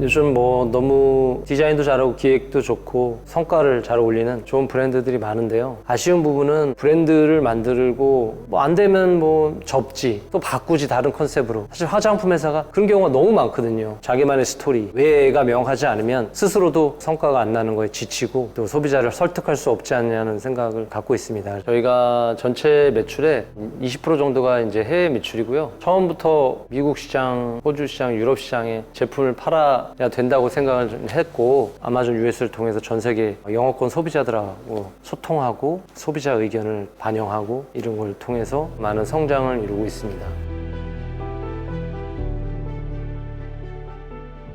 요즘 뭐 너무 디자인도 잘하고 기획도 좋고 성과를 잘 올리는 좋은 브랜드들이 많은데요. 아쉬운 부분은 브랜드를 만들고 뭐 안 되면 뭐 접지 또 바꾸지 다른 컨셉으로 사실 화장품 회사가 그런 경우가 너무 많거든요. 자기만의 스토리 왜가 명확하지 않으면 스스로도 성과가 안 나는 거에 지치고 또 소비자를 설득할 수 없지 않냐는 생각을 갖고 있습니다. 저희가 전체 매출의 20% 정도가 이제 해외 매출이고요. 처음부터 미국 시장, 호주 시장, 유럽 시장에 제품을 팔아 야 된다고 생각을 좀 했고 아마존 US를 통해서 전 세계 영어권 소비자들하고 소통하고 소비자 의견을 반영하고 이런 걸 통해서 많은 성장을 이루고 있습니다.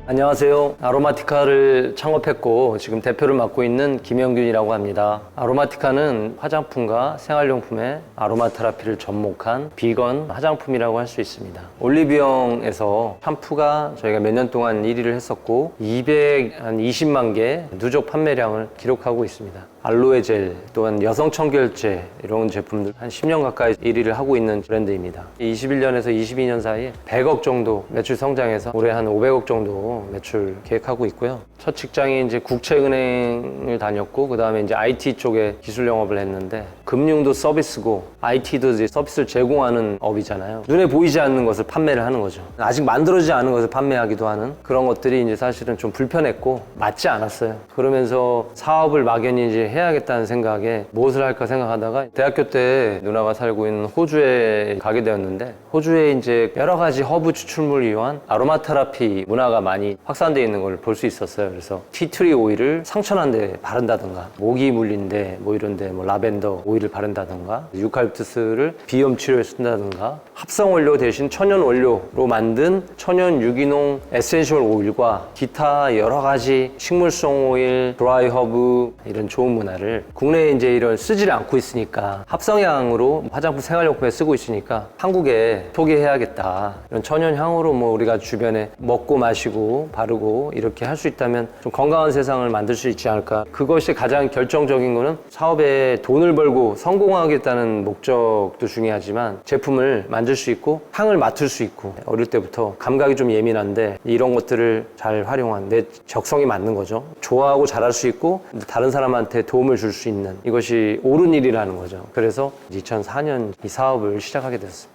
안녕하세요. 아로마티카를 창업했고 지금 대표를 맡고 있는 김영균이라고 합니다. 아로마티카는 화장품과 생활용품의 아로마 테라피를 접목한 비건 화장품이라고 할 수 있습니다. 올리브영에서 샴푸가 저희가 몇 년 동안 1위를 했었고 220만 개 누적 판매량을 기록하고 있습니다. 알로에 젤 또한 여성 청결제 이런 제품들 한 10년 가까이 1위를 하고 있는 브랜드입니다. 21년에서 22년 사이에 100억 정도 매출 성장해서 올해 한 500억 정도 매출 계획하고 있고요. 첫 직장이 이제 국채은행을 다녔고 그 다음에 이제 IT 쪽에 기술 영업을 했는데 금융도 서비스고 IT도 이제 서비스를 제공하는 업이잖아요. 눈에 보이지 않는 것을 판매를 하는 거죠. 아직 만들어지지 않은 것을 판매하기도 하는 그런 것들이 이제 사실은 좀 불편했고 맞지 않았어요. 그러면서 사업을 막연히 이제 해야겠다는 생각에 무엇을 할까 생각하다가 대학교 때 누나가 살고 있는 호주에 가게 되었는데 호주에 이제 여러 가지 허브 추출물을 이용한 아로마 테라피 문화가 많이 확산되어 있는 걸 볼 수 있었어요. 그래서 티트리 오일을 상처난 데 바른다든가 모기 물린 데 뭐 이런 데 뭐 라벤더 오일을 바른다든가 유칼립투스를 비염 치료에 쓴다든가 합성 원료 대신 천연 원료로 만든 천연 유기농 에센셜 오일과 기타 여러 가지 식물성 오일, 드라이 허브 이런 좋은 문화를 국내에 이제 이런 쓰지를 않고 있으니까 합성향으로 화장품 생활용품에 쓰고 있으니까 한국에 소개해야겠다. 이런 천연 향으로 뭐 우리가 주변에 먹고 마시고 바르고 이렇게 할 수 있다면 좀 건강한 세상을 만들 수 있지 않을까. 그것이 가장 결정적인 거는 사업에 돈을 벌고 성공하겠다는 목적도 중요하지만 제품을 만 들수 있고 향을 맡을 수 있고 어릴 때부터 감각이 좀 예민한데 이런 것들을 잘 활용한 내 적성이 맞는 거죠. 좋아하고 잘할 수 있고 다른 사람한테 도움을 줄 수 있는 이것이 옳은 일이라는 거죠. 그래서 2004년 이 사업을 시작하게 됐습니다.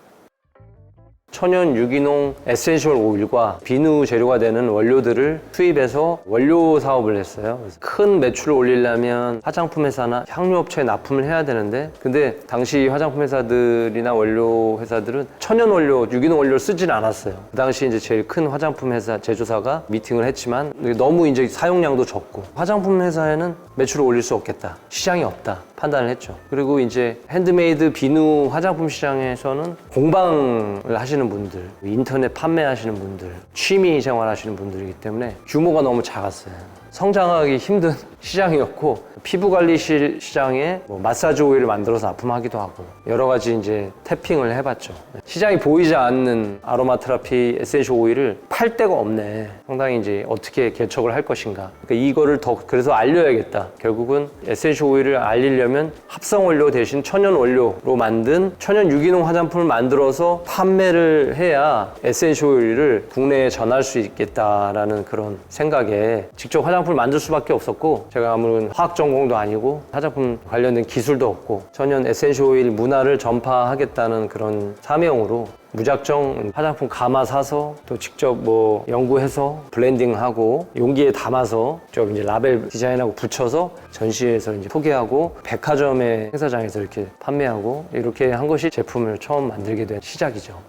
천연 유기농 에센셜 오일과 비누 재료가 되는 원료들을 투입해서 원료 사업을 했어요. 큰 매출을 올리려면 화장품 회사나 향료 업체에 납품을 해야 되는데 근데 당시 화장품 회사들이나 원료 회사들은 천연 원료, 유기농 원료를 쓰진 않았어요. 그 당시 이제 제일 큰 화장품 회사 제조사가 미팅을 했지만 너무 이제 사용량도 적고 화장품 회사에는 매출을 올릴 수 없겠다. 시장이 없다. 판단을 했죠. 그리고 이제 핸드메이드 비누 화장품 시장에서는 공방을 하시는 분들, 인터넷 판매하시는 분들, 취미 생활 하시는 분들이기 때문에 규모가 너무 작았어요. 성장하기 힘든 시장이었고 피부관리실 시장에 뭐 마사지 오일을 만들어서 납품하기도 하고 여러 가지 이제 태핑을 해봤죠. 시장이 보이지 않는 아로마 테라피 에센셜 오일을 팔 데가 없네. 상당히 이제 어떻게 개척을 할 것인가. 그러니까 이거를 더 그래서 알려야겠다. 결국은 에센셜 오일을 알리려면 합성 원료 대신 천연 원료로 만든 천연 유기농 화장품을 만들어서 판매를 해야 에센셜 오일을 국내에 전할 수 있겠다라는 그런 생각에 직접 화장품을 만들 수밖에 없었고 제가 아무런 화학 전공도 아니고 화장품 관련된 기술도 없고 천연 에센셜 오일 문화를 전파하겠다는 그런 사명으로 무작정 화장품 감아 사서 또 직접 뭐 연구해서 블렌딩하고 용기에 담아서 좀 이제 라벨 디자인하고 붙여서 전시회에서 이제 소개하고 백화점의 행사장에서 이렇게 판매하고 이렇게 한 것이 제품을 처음 만들게 된 시작이죠.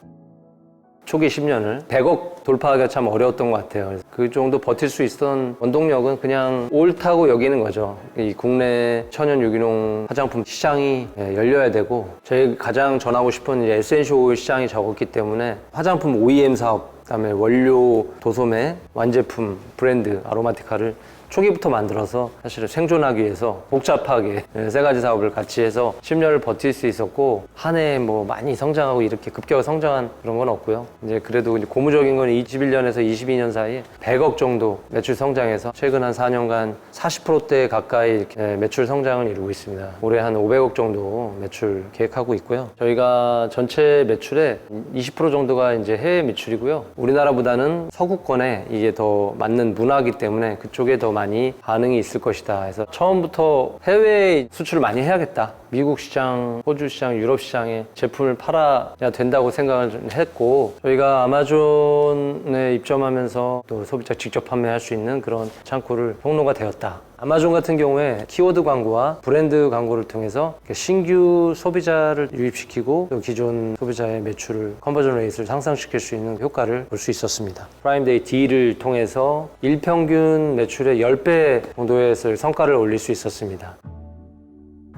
초기 10년을 100억 돌파하기가 참 어려웠던 것 같아요. 그 정도 버틸 수 있었던 원동력은 그냥 옳다고 여기는 거죠. 이 국내 천연 유기농 화장품 시장이 예, 열려야 되고 저희 가장 전하고 싶은 이제 에센셜 오일 시장이 적었기 때문에 화장품 OEM 사업 그다음에 원료 도소매 완제품 브랜드 아로마티카를 초기부터 만들어서 사실은 생존하기 위해서 복잡하게 예, 세 가지 사업을 같이 해서 10년을 버틸 수 있었고 한 해에 뭐 많이 성장하고 이렇게 급격하게 성장한 그런 건 없고요. 이제 그래도 이제 고무적인 건 21년에서 22년 사이에 100억 정도 매출 성장해서 최근 한 4년간 40%대 가까이 매출 성장을 이루고 있습니다. 올해 한 500억 정도 매출 계획하고 있고요. 저희가 전체 매출의 20% 정도가 이제 해외 매출이고요. 우리나라보다는 서구권에 이게 더 맞는 문화이기 때문에 그쪽에 더 많이 반응이 있을 것이다. 해서 처음부터 해외 수출을 많이 해야겠다. 미국 시장, 호주 시장, 유럽 시장에 제품을 팔아야 된다고 생각을 좀 했고 저희가 아마존에 입점하면서 또 소비자 직접 판매할 수 있는 그런 창구를 통로가 되었다. 아마존 같은 경우에 키워드 광고와 브랜드 광고를 통해서 신규 소비자를 유입시키고 또 기존 소비자의 매출을 컨버전 레이스를 상승시킬 수 있는 효과를 볼 수 있었습니다. 프라임데이 딜을 통해서 일평균 매출의 10배 정도의 성과를 올릴 수 있었습니다.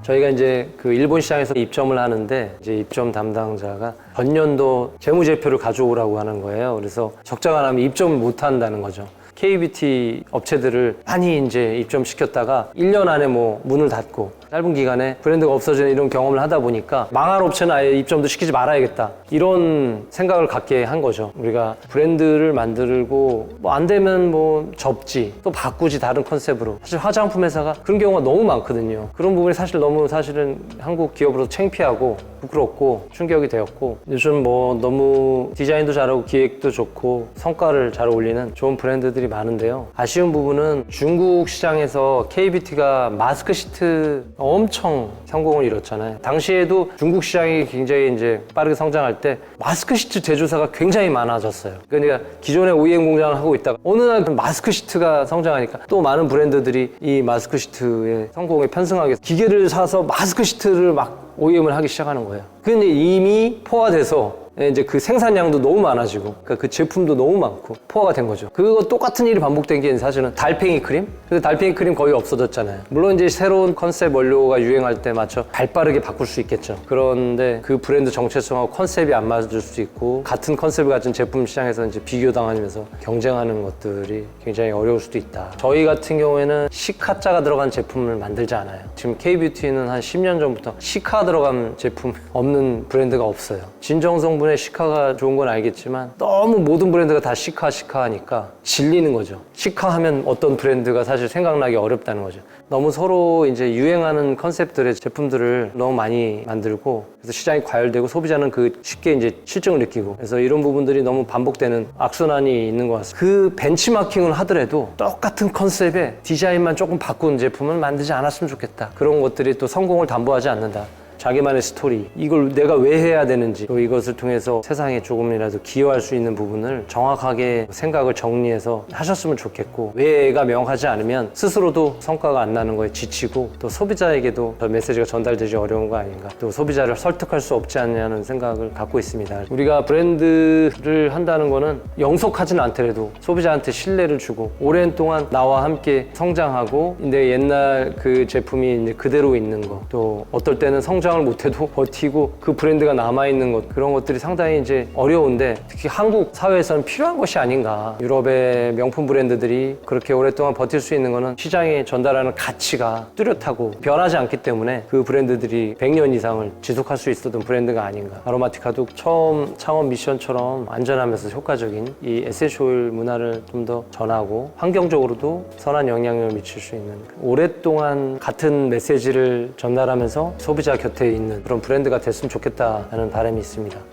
저희가 이제 그 일본 시장에서 입점을 하는데 이제 입점 담당자가 전년도 재무제표를 가져오라고 하는 거예요. 그래서 적자가 나면 입점을 못 한다는 거죠. KBT 업체들을 많이 이제 입점시켰다가 1년 안에 뭐 문을 닫고 짧은 기간에 브랜드가 없어지는 이런 경험을 하다 보니까 망한 업체는 아예 입점도 시키지 말아야겠다. 이런 생각을 갖게 한 거죠. 우리가 브랜드를 만들고 뭐 안 되면 뭐 접지 또 바꾸지 다른 컨셉으로. 사실 화장품 회사가 그런 경우가 너무 많거든요. 그런 부분이 사실 너무 사실은 한국 기업으로서 창피하고 부끄럽고 충격이 되었고 요즘 뭐 너무 디자인도 잘하고 기획도 좋고 성과를 잘 올리는 좋은 브랜드들이 많은데요. 아쉬운 부분은 중국 시장에서 KBT가 마스크 시트 엄청 성공을 이뤘잖아요. 당시에도 중국 시장이 굉장히 이제 빠르게 성장할 때 마스크 시트 제조사가 굉장히 많아졌어요. 그러니까 기존에 OEM 공장을 하고 있다가 어느 날 마스크 시트가 성장하니까 또 많은 브랜드들이 이 마스크 시트의 성공에 위해서 기계를 사서 마스크 시트를 막 OEM을 하기 시작하는 거예요. 근데 이미 포화돼서 이제 그 생산량도 너무 많아지고 그러니까 그 제품도 너무 많고 포화가 된 거죠. 그거 똑같은 일이 반복된 게 사실은 달팽이 크림? 근데 달팽이 크림 거의 없어졌잖아요. 물론 이제 새로운 컨셉 원료가 유행할 때 맞춰 발빠르게 바꿀 수 있겠죠. 그런데 그 브랜드 정체성하고 컨셉이 안 맞을 수 있고 같은 컨셉을 가진 제품 시장에서 이제 비교당하면서 경쟁하는 것들이 굉장히 어려울 수도 있다. 저희 같은 경우에는 시카자가 들어간 제품을 만들지 않아요. 지금 K뷰티는 한 10년 전부터 시카 들어간 제품 없는 브랜드가 없어요. 진정 성 분의 시카가 좋은 건 알겠지만 너무 모든 브랜드가 다 시카 시카 하니까 질리는 거죠. 시카 하면 어떤 브랜드가 사실 생각나기 어렵다는 거죠. 너무 서로 이제 유행하는 컨셉들의 제품들을 너무 많이 만들고 그래서 시장이 과열되고 소비자는 그 쉽게 이제 실증을 느끼고 그래서 이런 부분들이 너무 반복되는 악순환이 있는 것 같습니다. 그 벤치마킹을 하더라도 똑같은 컨셉에 디자인만 조금 바꾼 제품을 만들지 않았으면 좋겠다. 그런 것들이 또 성공을 담보하지 않는다. 자기만의 스토리 이걸 내가 왜 해야 되는지 또 이것을 통해서 세상에 조금이라도 기여할 수 있는 부분을 정확하게 생각을 정리해서 하셨으면 좋겠고 왜가 명하지 않으면 스스로도 성과가 안 나는 거에 지치고 또 소비자에게도 더 메시지가 전달되지 어려운 거 아닌가. 또 소비자를 설득할 수 없지 않냐는 생각을 갖고 있습니다. 우리가 브랜드를 한다는 거는 영속하지는 않더라도 소비자한테 신뢰를 주고 오랜 동안 나와 함께 성장하고 근데 옛날 그 제품이 그대로 있는 거 또 어떨 때는 성장 성장을 못해도 버티고 그 브랜드가 남아있는 것 그런 것들이 상당히 이제 어려운데 특히 한국 사회에서는 필요한 것이 아닌가. 유럽의 명품 브랜드들이 그렇게 오랫동안 버틸 수 있는 거는 시장에 전달하는 가치가 뚜렷하고 변하지 않기 때문에 그 브랜드들이 100년 이상을 지속할 수 있었던 브랜드가 아닌가. 아로마티카도 처음 창업 미션처럼 안전하면서 효과적인 이 에센쇼일 문화를 좀 더 전하고 환경적으로도 선한 영향력을 미칠 수 있는 오랫동안 같은 메시지를 전달하면서 소비자 곁에 있는 그런 브랜드가 됐으면 좋겠다는 바람이 있습니다.